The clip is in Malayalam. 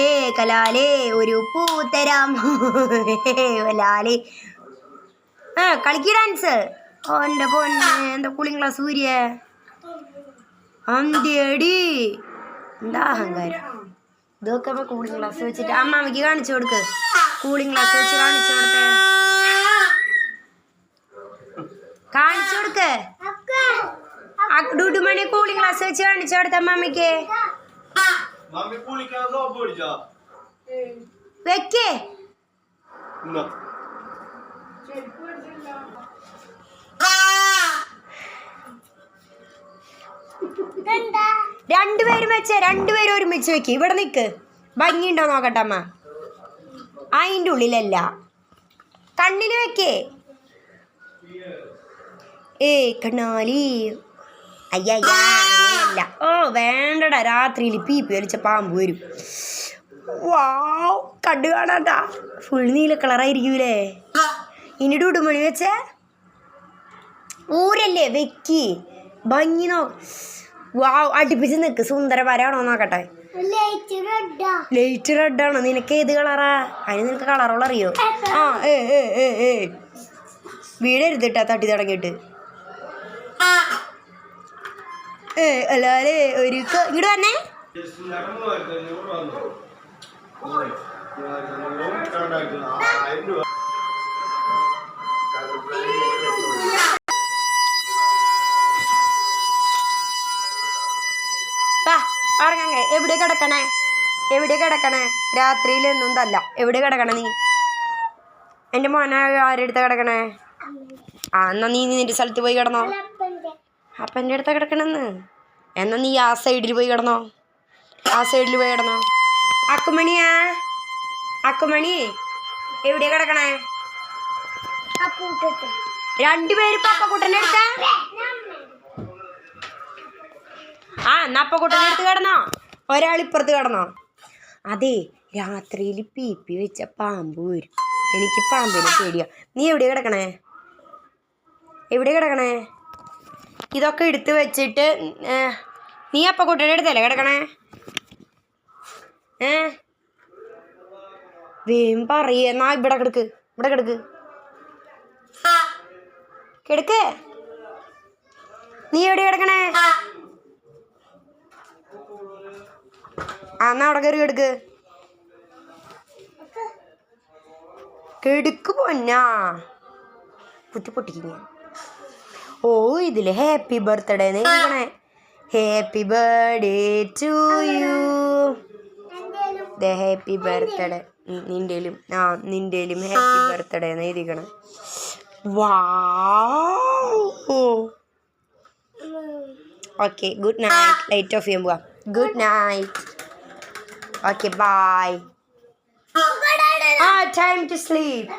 ഏ കലാലേ ഒരു പൂ തരാം ലാലേ. ആ കളിക്ക് ഡാൻസ് ഓ എന്റെ പൊന്നെ എന്താ കൂളിംഗ് ക്ലാസ് സൂര്യ അന്ത്യടി. എന്താ അഹങ്കാരം? ഇതൊക്കെ അമ്മ കൂളിംഗ് ഗ്ലാസ് വെച്ചിട്ട് അമ്മാമ്മക്ക് കാണിച്ചു കൊടുക്ക്. കൂളിംഗ് ഗ്ലാസ് വെച്ച് കാണിച്ചു കൊടുത്തേ. കാണിച്ചു കൊടുക്ക്. ഡുഡുമണി കൂളിംഗ് ഗ്ലാസ് വെച്ച് കാണിച്ചു കൊടുത്ത അമ്മാമ്മക്ക് മമ്മി കുളിക്കാൻ സോപ്പ് പിടിച്ചോ വെക്കേ. രണ്ടുപേരും വെച്ചേ രണ്ടുപേരും ഒരുമിച്ച് വെക്ക്. ഇവിടെ നിക്ക്. ഭംഗിയുണ്ടോ നോക്കട്ടെ അമ്മ? അതിന്റെ ഉള്ളിലല്ല. കണ്ണിൽ വെക്കേ. ഏ കണ്ണാലി അയ്യയ്യ. അങ്ങനെയല്ല ഓ വേണ്ടടാ. രാത്രിയിൽ പീ വലിച്ച പാമ്പ് വരും. വാ കണ്ടു കാണാട്ടാ. ഫുൾ നീല കളറായിരിക്കൂലേ? ഇനി ഉടുമണി വെച്ചേ. ഊരല്ലേ വെക്കി? ഭംഗി നോ വാവ് അടുപ്പിച്ച് നിൽക്ക് സുന്ദര വരാണോ നോക്കട്ടെ? ലൈറ്റ് റെഡ് ആണോ? നിനക്ക് ഏത് കളറാ? അതിന് നിനക്ക് കളറുള്ള അറിയോ ആ ഏ ഏ ഏ ഏ. കേട്ടാ തട്ടി തുടങ്ങിയിട്ട്. അല്ലാതെ ഒരു ഇങ്ങോട്ട് വന്നേ. എവിടെ കിടക്കണേ? എവിടെ കിടക്കണേ? രാത്രിയിലൊന്നും തല്ല. എവിടെ കിടക്കണേ നീ? എന്റെ മോനെ ആരെടുത്ത കിടക്കണേ? ആ എന്നാ നീ നിന്റെ സ്ഥലത്ത് പോയി കിടന്നോ. അപ്പന്റെ അടുത്ത് കിടക്കണമെന്ന് എന്നാൽ നീ ആ സൈഡിൽ പോയി കിടന്നോ. ആ സൈഡിൽ പോയി കിടന്നോ. അക്കുമണിയാ? അക്കുമണി എവിടെയാ കിടക്കണേ? രണ്ടുപേരും ഇപ്പൊ എടുത്ത ആ എന്നാ അപ്പക്കുട്ടന്റെ എടുത്ത് കിടന്നോ. ഒരാൾ ഇപ്പുറത്ത് കിടന്നോ. അതെ രാത്രിയിൽ പീപ്പി വെച്ച പാമ്പ് വരും. എനിക്ക് പാമ്പിനെ പേടിയാ. നീ എവിടെയാ കിടക്കണേ? എവിടെ കിടക്കണേ? ഇതൊക്കെ എടുത്ത് വെച്ചിട്ട് നീ അപ്പ കുട്ടിയുടെ അടുത്തല്ലേ കിടക്കണേ? ഏ? വേം പറയേ എന്നാ ഇവിടെ കിടക്ക്. ഇവിടെ കിടക്ക്. കിടക്ക്. നീ എവിടെ കിടക്കണേ? ആ. എന്നാ അവിടെ കയറി കിടക്ക്. കിടക്ക് പൊന്നാ. കുത്തി പൊട്ടിക്കുന്ന ഓ ഇതിൽ happy birthday എഴുതിക്കണേ happy birthday to you happy birthday നിന്റെലും ആ നിന്റെലും ഹാപ്പി ബർത്ത്ഡേ എന്ന് എഴുതിക്കണം വാ okay good night light off ചെയ്യാൻ പോവാ ഗുഡ് നൈറ്റ് ഓക്കെ ബൈ ആ. Time to sleep